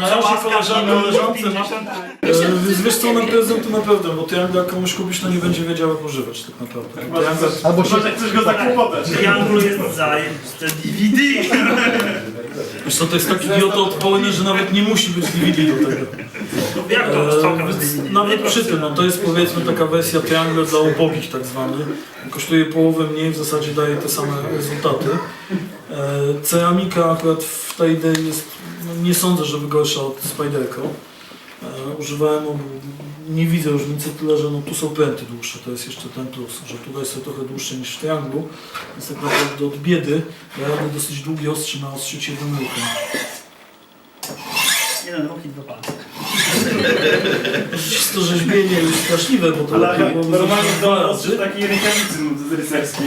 na razie koleżanka leżące ma... E, Więc wiesz co, na prezent to naprawdę, bo ty jak komuś kupisz, to nie będzie wiedział jak używać tak naprawdę. Triangle- Albo się... Może chcesz go zakłopotać. Triangul jest zajebiste DVD. Wiesz co, to jest tak idioto odporny, że nawet nie musi być DVD do tego. Jak to strzałka E, bez więc DVD? Nawet przy tym, no to jest powiedzmy taka wersja Triangle dla ubogich tak zwany. Kosztuje połowę mniej, w zasadzie daje te same rezultaty. E, Ceramika akurat w tej idei jest, no nie sądzę, żeby gorsza od Spiderco. E, Używałem obu, nie widzę różnicy, tyle że no tu są pręty dłuższe, to jest jeszcze ten plus, że tutaj są trochę dłuższe niż w Trianglu, więc tak naprawdę od biedy ja radę dosyć długi ostrzy naostrzyć jednym ruchem. Jeden ruch i dwa palce. Jest to rzeźbienie już straszliwe, bo to Ale lepiej byłoby normalnie zrobić to dwa razy. takiej rękawicy rycerskiej.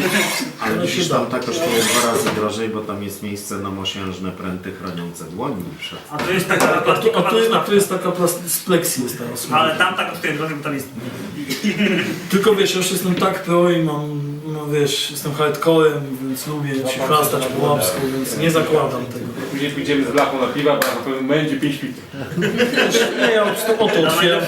Ale widzisz, tam ta kosztuje dwa razy drożej, bo tam jest miejsce na mosiężne pręty chroniące dłoń przed... A to jest taka A tu, a plastikowa tu, a tu jest taka plas- z pleksji jest. Ale tamta kosztuje drożej, bo tam jest... Tylko wiesz, ja już jestem tak pro i mam, no wiesz, jestem hardcorem, więc lubię się chlastać po łapsku, więc nie zakładam tego. Później pójdziemy z blachą na piwa, bo na pewno będzie 5 litrów. Nie, ja oto Na otwieram.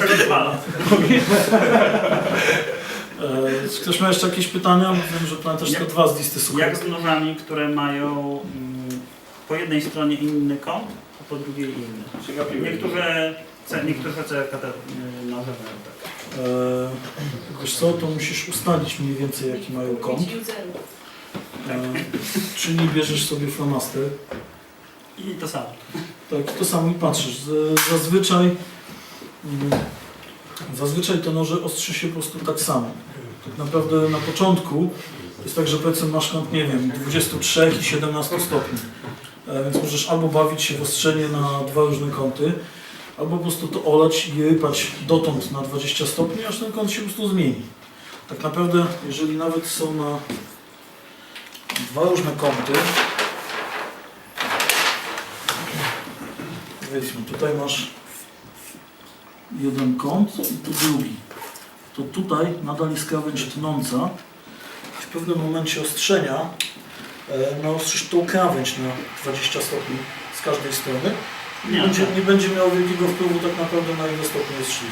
E, czy ktoś ma jeszcze jakieś pytania? Wiem, że pan też tylko dwa z listy słucha. Jak z nożami, które mają mm, po jednej stronie inny kąt, a po drugiej inny? Niektóre, ce- niektóre y, noże mają tak. E, wiesz co, to musisz ustalić mniej więcej jaki mają kąt. E, czyli bierzesz sobie flamaster. I to samo. Tak, to samo i patrzysz. Zazwyczaj, mm, zazwyczaj te noże ostrzy się po prostu tak samo. Tak naprawdę na początku jest tak, że powiedzmy masz kąt, nie wiem, 23 i 17 stopni. E, Więc możesz albo bawić się w ostrzenie na dwa różne kąty, albo po prostu to olać i rypać dotąd na 20 stopni, aż ten kąt się po prostu zmieni. Tak naprawdę, jeżeli nawet są na dwa różne kąty, Powiedzmy, tutaj masz jeden kąt i tu drugi. To tutaj nadal jest krawędź tnąca. W pewnym momencie ostrzenia e, naostrzysz tą krawędź na 20 stopni z każdej strony. Nie Nie, będzie, nie. będzie miało wielkiego wpływu tak naprawdę na ile stopni jest szlif.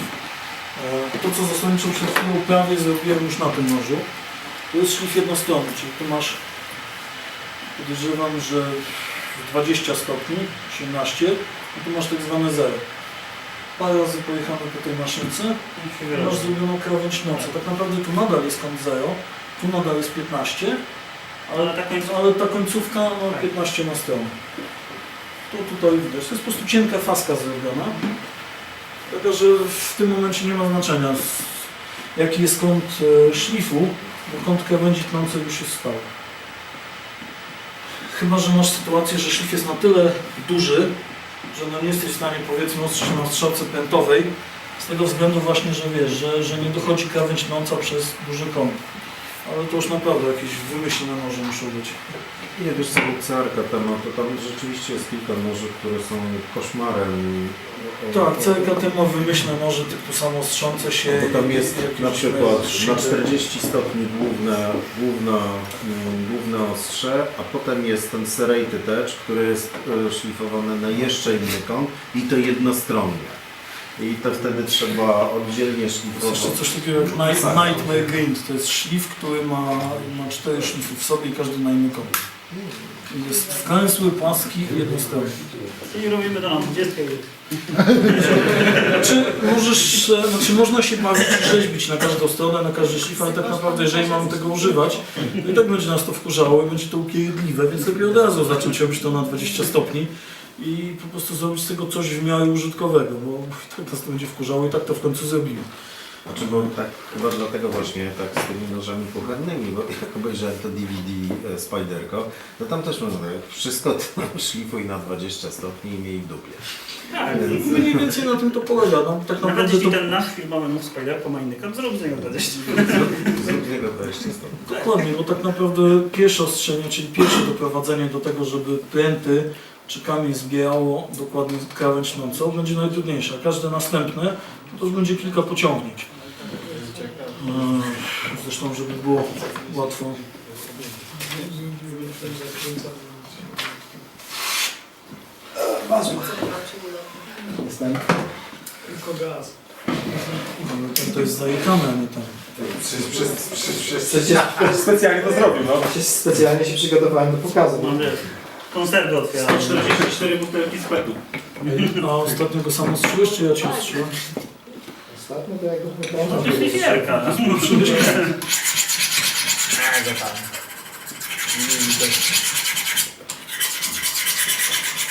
E, To co zasadniczo przed chwilą prawie zrobiłem już na tym nożu, to jest szlif jednostronny, czyli tu masz, podejrzewam, że w 20 stopni, 18, i tu masz tak zwane zero. Parę razy pojechane po tej maszynce, i masz zrobioną krawędź nocy. Tak naprawdę tu nadal jest kąt 0, tu nadal jest 15, ale, ta końcówka- ale ta końcówka ma 15 na stronę. Tu tutaj widać, to jest po prostu cienka faska zrobiona. Taka, że w tym momencie nie ma znaczenia jaki jest kąt e, szlifu, bo kąt krawędzi tnącej już jest stały. Chyba, że masz sytuację, że szlif jest na tyle duży, że no nie jesteś w stanie powiedzmy ostrzyć na strzałce pętowej, z tego względu właśnie, że wiesz, że, że nie dochodzi krawędź tnąca przez duży kąt. Ale to już naprawdę jakieś wymyślne noże muszą być. Nie wiesz co, CRK temat, to tam rzeczywiście jest kilka noży, które są koszmarem. Tak, o- CKT ma wymyślne noże typu samostrzące się. Bo tam i- jest jakieś na przykład na szyby. 40 stopni główne, główna, mm, główne ostrze, a potem jest ten serrated edge, który jest e, szlifowany na jeszcze inny kąt i to jednostronnie. I to wtedy trzeba oddzielnie Jest szlifować. jeszcze coś takiego jak Night, Nightmare Grind. To jest szlif, który ma, ma cztery szlify w sobie i każdy na inny kąt. Jest wklęsły, płaski i jednostronny. Czyli robimy to na 20 Znaczy, możesz, znaczy można się bawić i rzeźbić na każdą stronę, na każdy szlif, ale tak naprawdę jeżeli mamy tego używać, to i tak będzie nas to wkurzało i będzie to upierdliwe, więc lepiej od razu zacząć robić to na 20 stopni i po prostu zrobić z tego coś w miarę użytkowego, bo i tak nas to będzie wkurzało i tak to w końcu zrobimy. Znaczy, bo tak chyba dlatego właśnie tak z tymi nożami kuchennymi, bo jak obejrzałem to DVD e, Spiderco, to tam też można tak, wszystko tam szlifuj na 20 stopni i miej w dupie. Tak, Więc, Mniej więcej na tym to polega. No, tak Nawet naprawdę jeśli to, ten nasz filmowy mów Spider ma inny kąt, zrób z niego 20. zrób, zrób z niego 20 stopni. dokładnie, bo tak naprawdę pierwsze ostrzenie, czyli pierwsze doprowadzenie do tego, żeby pręty czy kamień zbierało dokładnie krawędź tnącą, będzie najtrudniejsze, a każde następne to już będzie kilka pociągnięć. Eee, Zresztą, żeby było łatwo. Jestem. Tylko gaz. No, to, jest zajechane, a nie tam. Przecież, Specjalnie to zrobił, no. specjalnie się przygotowałem do pokazu. Mam wiesz, konserwę otwieram. 144 butelki z petu. A ostatnio go sam ostrzyłeś, czy ja cię ostrzyłem? Ostatnio to jak go To jest niewielka.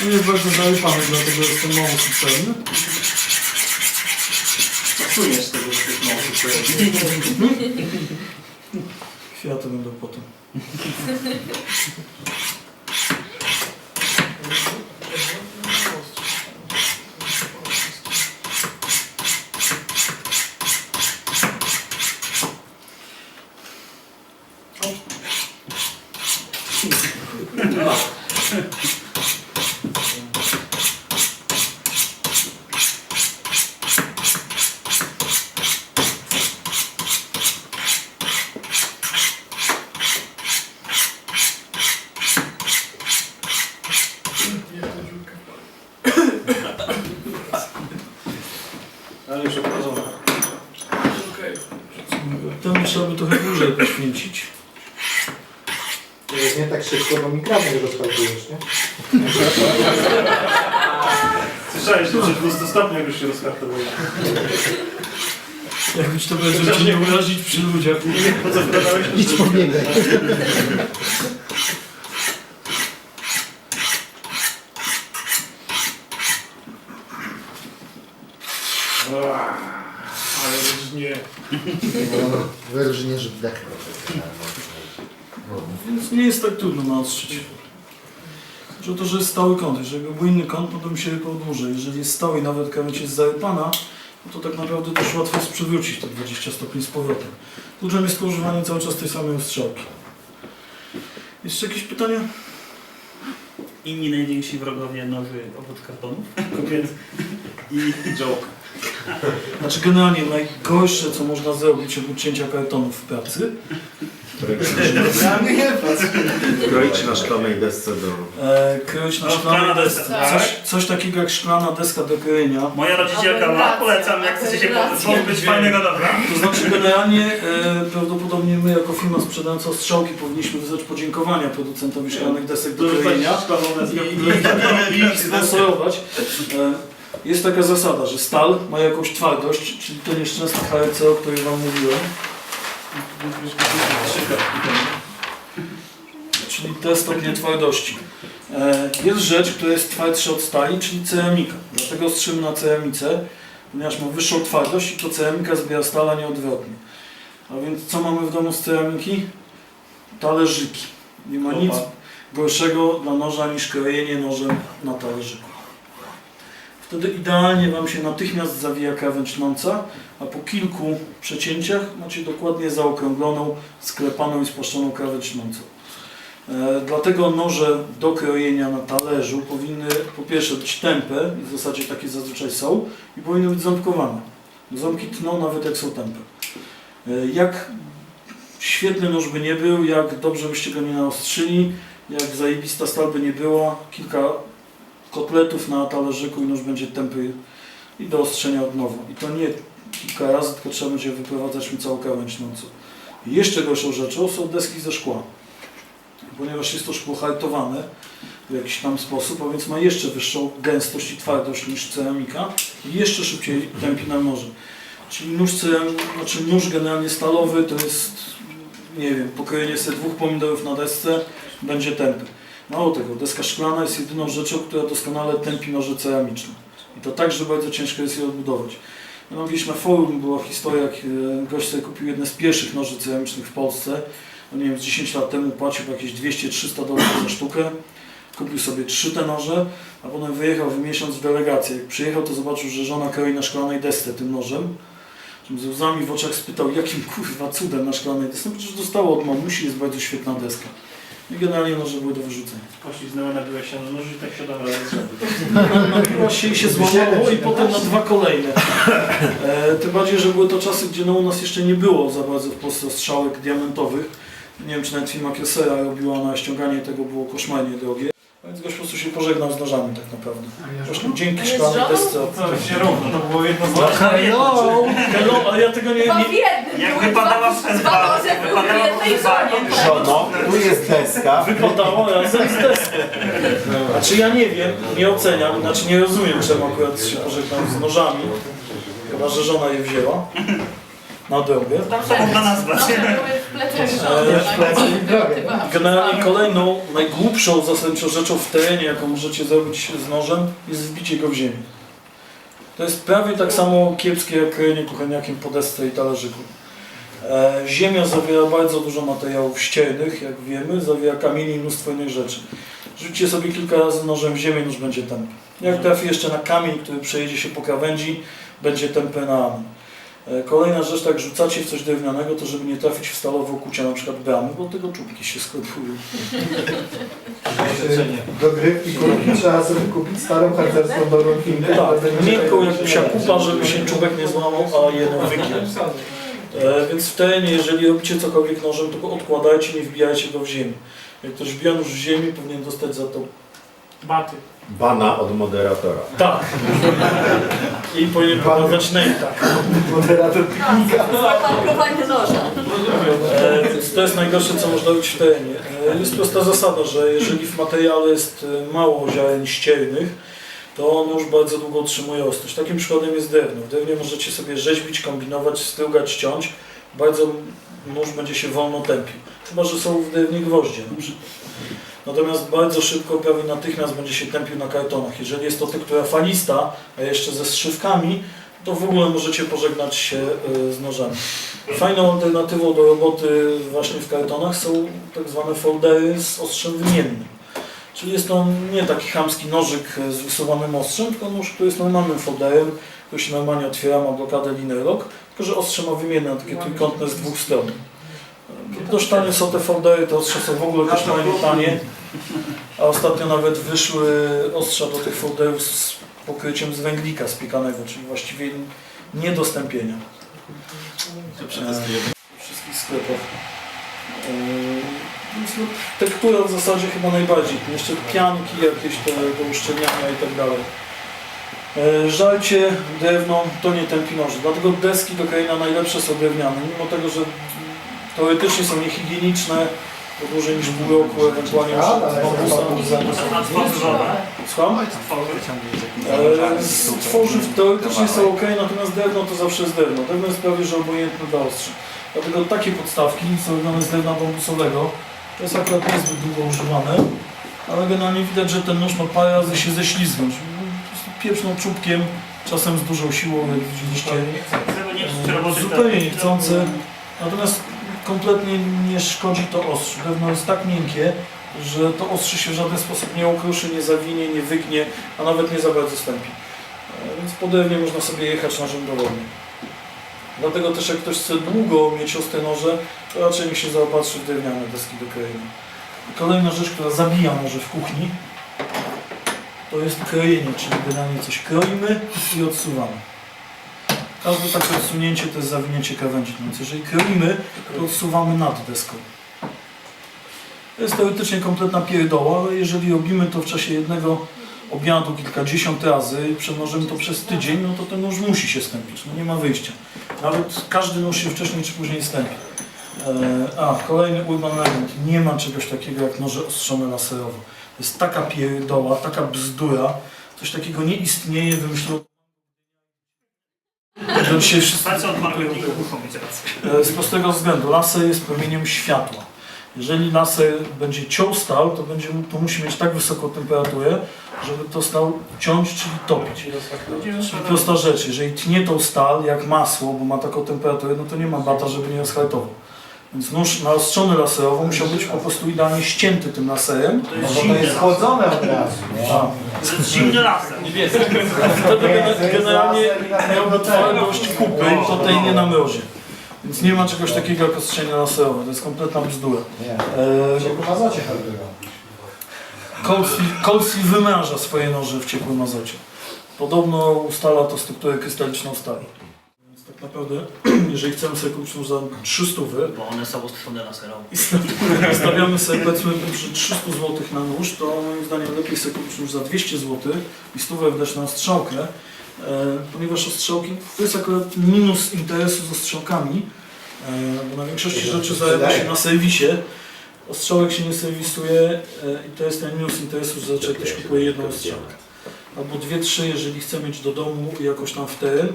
No jest bardzo zajechany, dlatego jestem mało subtelny. Czujesz tego, że jest mało Kwiaty będą potem. Ale już obchodzone. Temu trzeba by trochę dłużej poświęcić. To jest nie tak mikrofon rozpalujesz, nie? Słyszałeś, że przy 200 stopniach już się rozkartowuje. Jakbyś to będzie, żeby cię nie urazić przy ludziach. Po co wkładałeś? Idź pobiegaj. Ale już nie. Wyrżniesz wdech. Więc nie jest tak trudno naostrzyć. Że to, że jest stały kąt. Jeżeli był inny kąt, no to mi się wypał dłużej. Jeżeli jest stały i nawet krawędź jest zarypana, no to tak naprawdę też łatwo jest przywrócić te 20 stopni z powrotem. Kluczem jest używanie cały czas tej samej ostrzałki. Jeszcze jakieś pytania? Inni najwięksi wrogowie noży obok kartonów. Kobiet i joke. Znaczy generalnie najgorsze, co można zrobić oprócz cięcia kartonów w pracy, Kroić na szklanej desce do... e, kroić na No, szklanej szklana desce. deska, Coś, tak? coś takiego jak szklana deska do krojenia. Moja rodzicielka ma, polecam, jak chcecie się Rewelacja. pozbyć fajnego dobra. To znaczy generalnie e, prawdopodobnie my jako firma sprzedająca ostrzałki powinniśmy wysłać podziękowania producentowi szklanych desek do krojenia i, i, i ich sponsorować. E, jest taka zasada, że stal ma jakąś twardość, czyli to nieszczęsny HRC, o którym Wam mówiłem. Czyli te stopnie twardości. E, Jest rzecz, która jest twardsza od stali, czyli ceramika. Dlatego ostrzymy na ceramice, ponieważ ma wyższą twardość i to ceramika zbiera stala nieodwrotnie. A więc co mamy w domu z ceramiki? Talerzyki. Nie ma nic gorszego dla noża niż krojenie nożem na talerzyku. Wtedy idealnie Wam się natychmiast zawija krawędź ląca, a po kilku przecięciach macie dokładnie zaokrągloną, sklepaną i spłaszczoną krawędź lącą. E, dlatego noże do krojenia na talerzu powinny po pierwsze być tępe, w zasadzie takie zazwyczaj są, i powinny być ząbkowane. Ząbki tną nawet jak są tępe. E, jak świetny nóż by nie był, jak dobrze byście go nie naostrzyli, jak zajebista stal by nie była, kilka kotletów na talerzyku i nóż będzie tępy i do ostrzenia od nowa. I to nie kilka razy, tylko trzeba będzie wyprowadzać mi całą krawędź nocą. I jeszcze gorszą rzeczą są deski ze szkła. Ponieważ jest to szkło hartowane w jakiś tam sposób, a więc ma jeszcze wyższą gęstość i twardość niż ceramika i jeszcze szybciej tępi nam noże. Czyli nóż, znaczy nóż generalnie stalowy to jest, nie wiem, pokrojenie sobie dwóch pomidorów na desce będzie tępy. Mało tego, deska szklana jest jedyną rzeczą, która doskonale tępi noże ceramiczne. I to tak, że bardzo ciężko jest je odbudować. No, gdzieś na forum była historia, jak e, gość sobie kupił jedne z pierwszych noży ceramicznych w Polsce. No, nie wiem, z 10 lat temu płacił jakieś 200-300 dolarów za sztukę. Kupił sobie trzy te noże, a potem wyjechał w miesiąc w delegację. Jak przyjechał, to zobaczył, że żona kroi na szklanej desce tym nożem. Ze łzami w oczach spytał, jakim kurwa cudem na szklanej desce. No przecież dostała od mamusi, jest bardzo świetna deska. I generalnie noże były do wyrzucenia. Poślizgnęła, nabiła się na noży i tak siadam razem Nabiła się i się złamało i potem na dwa kolejne. E, tym bardziej, że były to czasy, gdzie no, u nas jeszcze nie było za bardzo w Polsce strzałek diamentowych. Nie wiem, czy nawet firma Kiosera robiła na ściąganie tego było koszmarnie drogie. Więc gość po prostu się pożegnał z nożami tak naprawdę. Właśnie dzięki szklanej desce. To się równo, to było jedno z Hello! Hello, ale ja tego nie... Nie. Jak wypadała przez noże jak wypadała przez Żono, tu jest deska. Wypadało razem z deską. Znaczy ja nie wiem, nie oceniam, znaczy nie rozumiem czemu akurat się pożegnał z nożami. Chyba, że żona je wzięła. Na drogę. Tam są można nazwać. Drogę. Generalnie kolejną, najgłupszą zasadniczo rzeczą w terenie, jaką możecie zrobić z nożem, jest wbicie go w ziemię. To jest prawie tak samo kiepskie jak krojenie kuchenniakiem po desce i talerzyku. E, ziemia zawiera bardzo dużo materiałów ściernych, jak wiemy, zawiera kamienie i mnóstwo innych rzeczy. Rzućcie sobie kilka razy nożem w ziemię, nóż będzie tępy. Jak trafi jeszcze na kamień, który przejedzie się po krawędzi, będzie tępy na amen. Kolejna rzecz, tak rzucacie w coś drewnianego, to żeby nie trafić w stalowe okucia, na przykład bramy, bo tego czubki się sklepują. Do grywki kurki trzeba sobie kupić starą harcerską dobrą finkę. Tak, miękką jak psia kupa, żeby się czubek nie złamał, a jedną wygiął. E, więc w terenie, jeżeli robicie cokolwiek nożem, to go odkładajcie, nie wbijajcie go w ziemię. Jak ktoś wbija nóż w ziemię, powinien dostać za to Baty. Bana od moderatora. tak. I powinien pokazać tak. Moderator piknika. Zatankowanie noża. E, więc to jest najgorsze, co można robić w terenie. E, jest prosta zasada, że jeżeli w materiale jest e, mało ziaren ściernych, to nóż bardzo długo utrzymuje ostrość. Takim przykładem jest drewno. W drewnie możecie sobie rzeźbić, kombinować, strugać, ciąć. Bardzo nóż będzie się wolno tępił. Chyba, że są w drewnie gwoździe przykład. Natomiast bardzo szybko, prawie natychmiast będzie się tępił na kartonach. Jeżeli jest to tektura falista, a jeszcze ze strzywkami, to w ogóle możecie pożegnać się e, z nożami. Fajną alternatywą do roboty właśnie w kartonach są tak zwane foldery z ostrzem wymiennym. Czyli jest to nie taki chamski nożyk z wysuwanym ostrzem, tylko nóż, który jest normalnym folderem, który się normalnie otwiera, ma blokadę linear lock, tylko że ostrze ma wymienne, takie trójkątne z dwóch stron. Dość tanie są te foldery, te ostrze są w ogóle kosztowały tanie, a ostatnio nawet wyszły ostrza do tych folderów z pokryciem z węglika spiekanego, czyli właściwie niedostępienia w wszystkich sklepach. Więc no, tektura w zasadzie chyba najbardziej. Jeszcze pianki jakieś te do uszczelniania i tak dalej. Yy, Żarcie, drewno to nie tępi noży. Dlatego deski do krojenia najlepsze są drewniane. Mimo tego, że teoretycznie są niehigieniczne, to dłużej niż pół roku, ewentualnie już. A tworzywowe? Słucham? E, Z tworzyw teoretycznie są ok, natomiast drewno to zawsze jest drewno. Drewno jest prawie że obojętne dla ostrzy. Dlatego takie podstawki są robione z drewna bambusowego. To jest akurat niezbyt długo używane, ale generalnie widać, że ten nóż ma parę razy się ześlizgnąć. Po prostu Pieprzną czubkiem, czasem z dużą siłą, jak widzieliście. Zupełnie niechcący. Natomiast kompletnie nie szkodzi to ostrzu. Drewno jest tak miękkie, że to ostrze się w żaden sposób nie ukruszy, nie zawinie, nie wygnie, a nawet nie za bardzo stępi. E, Więc po drewnie można sobie jechać nożem dowolnie. Dlatego też jak ktoś chce długo mieć ostre noże, to raczej niech się zaopatrzy w drewniane deski do krojenia. Kolejna rzecz, która zabija noże w kuchni, to jest krojenie, czyli generalnie coś kroimy i odsuwamy. Każde takie odsunięcie to jest zawinięcie krawędzi. Więc jeżeli kroimy, to odsuwamy nad deską. To jest teoretycznie kompletna pierdoła, ale jeżeli robimy to w czasie jednego obiadu kilkadziesiąt razy i przemnożymy to przez tydzień, no to ten nóż musi się stępić, no nie ma wyjścia. Nawet każdy nóż się wcześniej czy później stępi. E, a, kolejny urban legend. Nie ma czegoś takiego jak noże ostrzone laserowo. To jest taka pierdoła, taka bzdura, coś takiego nie istnieje, wymyśliło że dzisiaj wszyscy od marketingu mieć rację. E, Z prostego względu, laser jest promieniem światła. Jeżeli laser będzie ciął stal, to, będzie, to musi mieć tak wysoką temperaturę, żeby to stal ciąć, czyli topić. Czyli prosta rzecz, jeżeli tnie tą stal jak masło, bo ma taką temperaturę, no to nie ma bata, żeby nie rozhartował. Więc nóż naostrzony laserowo musiał być po prostu idealnie ścięty tym laserem. To No jest bo to zimny jest las. chłodzone od razu. To jest zimny laser. Wtedy gene- generalnie miałby twardość kupy, to tej nie na mrozie. Więc nie ma czegoś takiego jak ostrzenie laserowe, to jest kompletna bzdura. Nie. E, Ciepłym azocie hardują. Colesfield Colesfield wymraża swoje noże w ciepłym azocie. Podobno ustala to strukturę krystaliczną stali. Więc tak naprawdę, jeżeli chcemy sobie kupić nóż za 300 Bo one są ostrzone laserowo. i stawiamy sobie powiedzmy przy 300 zł na nóż, to moim zdaniem lepiej sobie kupić nóż za 200 zł i stówę wydać na ostrzałkę, e, ponieważ ostrzałki to jest akurat minus interesu z ostrzałkami, e, bo na większości rzeczy zajęwa się na serwisie, ostrzałek się nie serwisuje e, i to jest ten minus interesu, że zazwyczaj ktoś kupuje jedną ostrzałkę. Albo dwie, trzy, jeżeli chce mieć do domu jakoś tam w teren.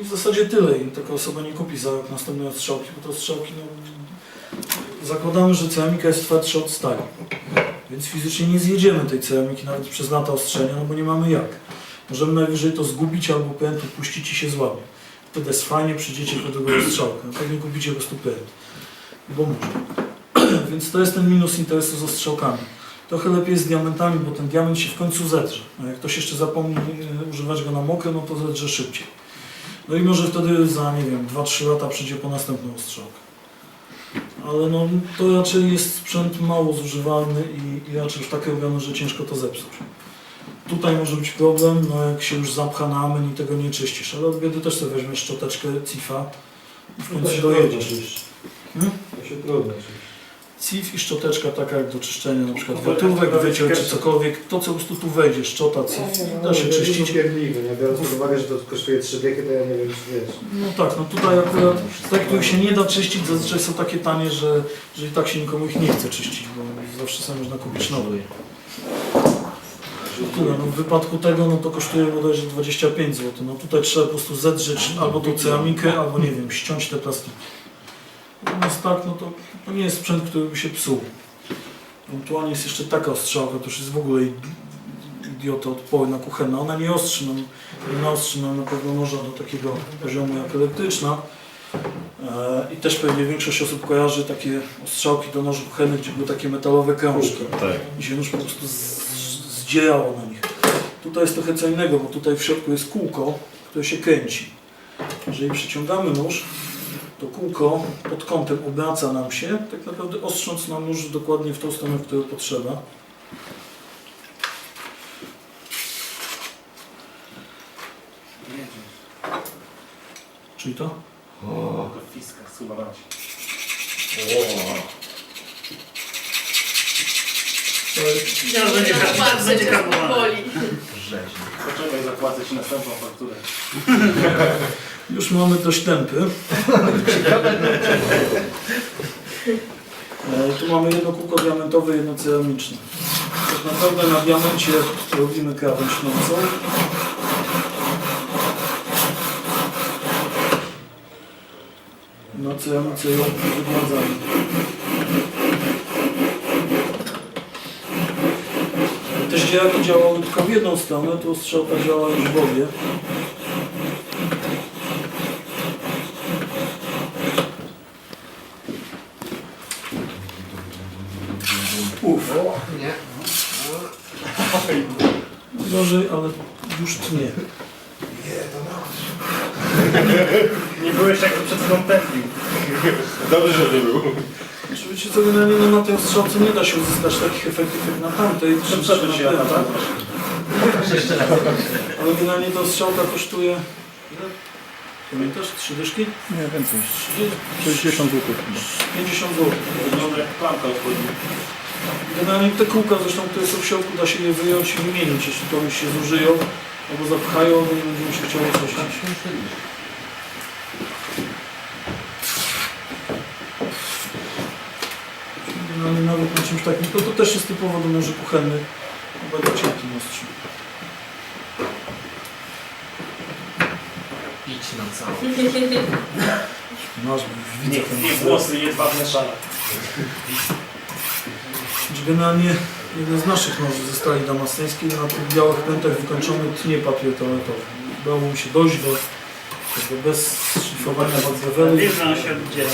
I w zasadzie tyle. I taka osoba nie kupi za rok następnej ostrzałki, bo te ostrzałki, no, zakładamy, że ceramika jest twardsza od stali. Więc fizycznie nie zjedziemy tej ceramiki nawet przez lata ostrzenia, no bo nie mamy jak. Możemy najwyżej to zgubić albo pręt puścić i się złamie. Wtedy jest fajnie, przyjdziecie po drugą ostrzałkę. No tak nie kupicie po prostu pręt. Bo może. Więc to jest ten minus interesu z ostrzałkami. Trochę lepiej jest z diamentami, bo ten diament się w końcu zedrze. A jak ktoś jeszcze zapomni e, używać go na mokre, no to zedrze szybciej. No i może wtedy za, nie wiem, 2-3 lata przyjdzie po następną ostrzałkę. Ale no, to raczej jest sprzęt mało zużywalny i, i raczej już tak robiony, że ciężko to zepsuć. Tutaj może być problem, no jak się już zapcha na amen i tego nie czyścisz, ale od biedy też sobie weźmiesz szczoteczkę CIFA i w No końcu się dojedziesz. Hmm? To się trudno. CIF i szczoteczka taka jak do czyszczenia na przykład to wyciąć czy cokolwiek, to co po prostu tu wejdzie, szczota, CIF, da się No, to jest czyścić. nie? Biorąc pod uwagę, że to kosztuje 3 dychy, to ja nie wiem, czy wiesz. No tak, no tutaj akurat te, których się nie da czyścić, zazwyczaj są takie tanie, że, że i tak się nikomu ich nie chce czyścić, bo zawsze sobie można kupić nowe. Tyle, no w wypadku tego no to kosztuje bodajże 25 zł. No tutaj trzeba po prostu zedrzeć albo tą ceramikę, albo nie wiem, ściąć te plastiki. Natomiast tak, no to, to nie jest sprzęt, który by się psuł. Ewentualnie jest jeszcze taka ostrzałka, to już jest w ogóle id- idiota odporna kuchenna. Ona nie ostrzy nam, nie naostrzy nam na pewno noża do takiego poziomu jak elektryczna. E, I też pewnie większość osób kojarzy takie ostrzałki do noży kuchennych, gdzie były takie metalowe krążki Tak. i się nóż po prostu z, zdzierało na nich. Tutaj jest trochę co innego, bo tutaj w środku jest kółko, które się kręci. Jeżeli przyciągamy nóż, to kółko pod kątem obraca nam się, tak naprawdę ostrząc nam nóż dokładnie w tą stronę, w którą potrzeba. Czyli to? To fiska, chyba mać. Zobaczcie, będzie co karbowane. boli. Poczekaj, zapłacę Ci następną fakturę. Już mamy dość tępy. E, Tu mamy jedno kółko diamentowe, jedno ceramiczne. Tak naprawdę na diamencie robimy krawędź śniącą. Na ceramice ją wygładzamy. Ździelaki działały tylko w jedną stronę, tu strzałka działa już w obie. Uf. Nie. Gorzej, ale już tnie. Nie, to. Nie byłeś jak przed chwilą pętlił. Dobrze, że nie był. Oczywiście co generalnie no, na tej strzałce nie da się uzyskać takich efektów jak na tamtej. To czy- przebyć czy na pętach. tam. Ale generalnie ta strzałka kosztuje... ile? Pamiętasz? Trzy dyszki? Nie, więcej. 30, 60 zł. 50 zł. Wygląda jak klamka odchodzi. Generalnie te kółka zresztą, które są w środku, da się je wyjąć i wymienić, jeśli komuś się zużyją albo zapchają, no nie będzie mi się chciało czyścić. Generalnie nawet na czymś takim, to, to też jest typowo do noży kuchennych, bardzo cienkim ostrzu. Idź na całą. Masz, widzę ten nie włosy, jedwabne szale. Generalnie jeden z naszych noży ze stali damastyńskiej na tych białych pętach wykończony tnie papier toaletowy. Udało mi się dojść do tego bez szlifowania Wiesz, wadzeweli. że on się oddziela.